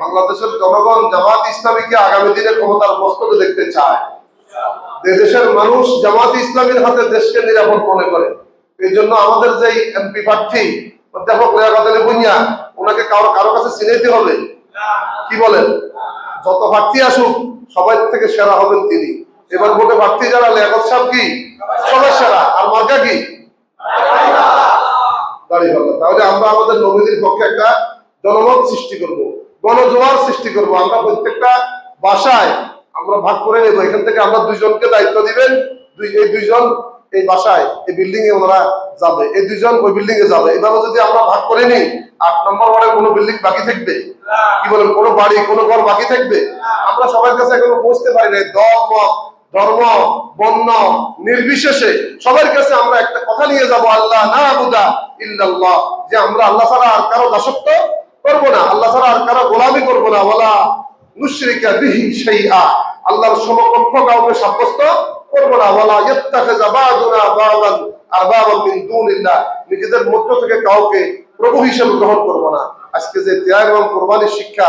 বাংলাদেশের জনগণ জামাত ইসলামীকে আগামী দিনে ক্ষমতার মস্তকে দেখতে চায়। দেশের মানুষ জামাত ইসলামীর হাতে দেশকে নিরাপদ মনে করে। এই জন্য আমাদের যে এমপি প্রার্থী, অধ্যাপক লিয়াকত ভুঁইয়া, ওনাকে কারও কারও কাছে চিনাইতে হবে? কি বলেন? যত প্রার্থী আসুক সবাই থেকে সেরা হবেন তিনি। এবার ভোটে প্রার্থী যারা, লিয়াকত সাহেব কি? সবার সেরা। আর মার্কা কি? দাঁড়িয়ে তাহলে আমরা আমাদের নবীদের পক্ষে একটা জনমত সৃষ্টি করব। গণজোয়ার সৃষ্টি করব। আমরা প্রত্যেকটা বাসায় আমরা ভাগ করে নেব। এখান থেকে আমরা দুইজনকে দায়িত্ব দিবেন। দুই এই দুইজন এই বাসায়, এই বিল্ডিং এ ওনারা যাবে। এই দুইজন ওই বিল্ডিং এ যাবে। এভাবে যদি আমরা ভাগ করে নিই, আট নম্বর ওয়ার্ডে কোনো বিল্ডিং বাকি থাকবে? কি বলেন, কোনো বাড়ি, কোনো ঘর বাকি থাকবে? আমরা সবার কাছে এখনও পৌঁছতে পারি নাই। দল ধর্ম, বর্ণ, নির্বিশেষে সবার কাছে আমরা একটা কথা নিয়ে যাব, আল্লাহ না বুদা ইল্লাল্লাহ যে আমরা আল্লাহ ছাড়া আর কারও দাসত্ব করব না। আল্লাহ ছাড়া আর কারও গোলামি করব না। নুশরিকা বিহি শাইআ। আল্লাহর সমকক্ষ কাউকে সাব্যস্ত করব না। আরবাবান মিন দুনিল্লাহ। নিজেদের মধ্য থেকে কাউকে প্রভু হিসেবে গ্রহণ করব না। আজকে যে এবং কোরবানির শিক্ষা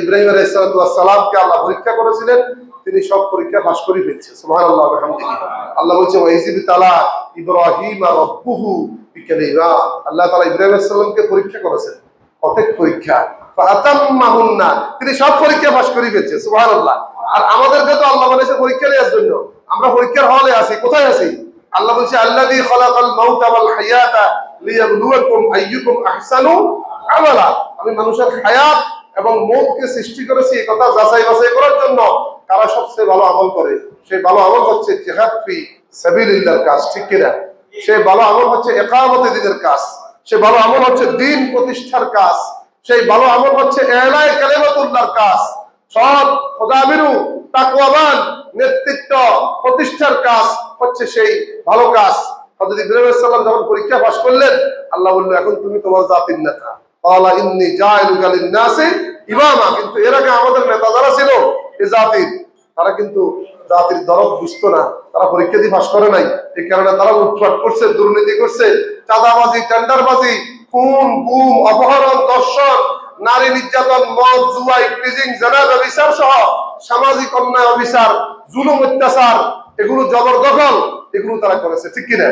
ইব্রাহিম আলাইহিস সালামকে আল্লাহ পরীক্ষা করেছিলেন, তিনি সব পরীক্ষা পাশ করে ফেলছে। ওয়া বিহামদিহি। আল্লাহ বলছে, ওয়াইজিব তালা ইব্রাহিম রাব্বুহু বিকালিমাত। আল্লাহ তাআলা ইব্রাহিম আলাইহিস সালামকে পরীক্ষা করেছেন। কতক পরীক্ষা। তিনি সব পরীক্ষা পাশ করে ফেলছে, সুবহানাল্লাহ। আর আমাদেরকে তো আল্লাহ বলেছে পরীক্ষা নেওয়ার জন্য। আমরা পরীক্ষার হলে আছি কোথায় আছি আল্লাহ বলছে আহসানু আমালা। আমি মানুষের হায়াত এবং মৌতকে সৃষ্টি করেছি এই কথা যাচাই বাছাই করার জন্য। কারা সবচেয়ে ভালো আমল করে? সেই ভালো আমল হচ্ছে জেহাদ ফি সাবিলিল্লাহর কাজ, ঠিক কিনা? সেই ভালো আমল হচ্ছে একামতে দিনের কাজ। সে ভালো আমল হচ্ছে দিন প্রতিষ্ঠার কাজ। সেই ভালো আমল হচ্ছে এলায় কালেমাতুল্লাহর কাজ। সৎ খোদাবিরু তাকওয়াবান, নেতৃত্ব, প্রতিষ্ঠার কাজ হচ্ছে সেই ভালো কাজ। হযরত ইব্রাহিম আলাইহিস সালাম যখন পরীক্ষা পাস করলেন, আল্লাহ বলল, এখন তুমি তোমার জাতির নেতা। ক্বালা ইন্নী জাইলুকা লিন-নাসি ইমামা। কিন্তু এর আগে আমাদের নেতা যারা ছিল এই জাতির, তারা কিন্তু জাতির দরদ বুঝতো না। তারা পরীক্ষা দিয়ে পাস করে নাই। এই কারণে তারা উৎপাট করছে, দুর্নীতি করছে, চাঁদাবাজি, টেন্ডারবাজি, খুন, গুম, অপহরণ দর্শন নারী নির্যাতন, মদ, জুয়াই ইফটিজিং জেনার ব্যভিচার সহ সামাজিক অন্যায়, অবিচার, জুলুম, অত্যাচার, এগুলো জবরদখল, এগুলো তারা করেছে, ঠিক কিনা?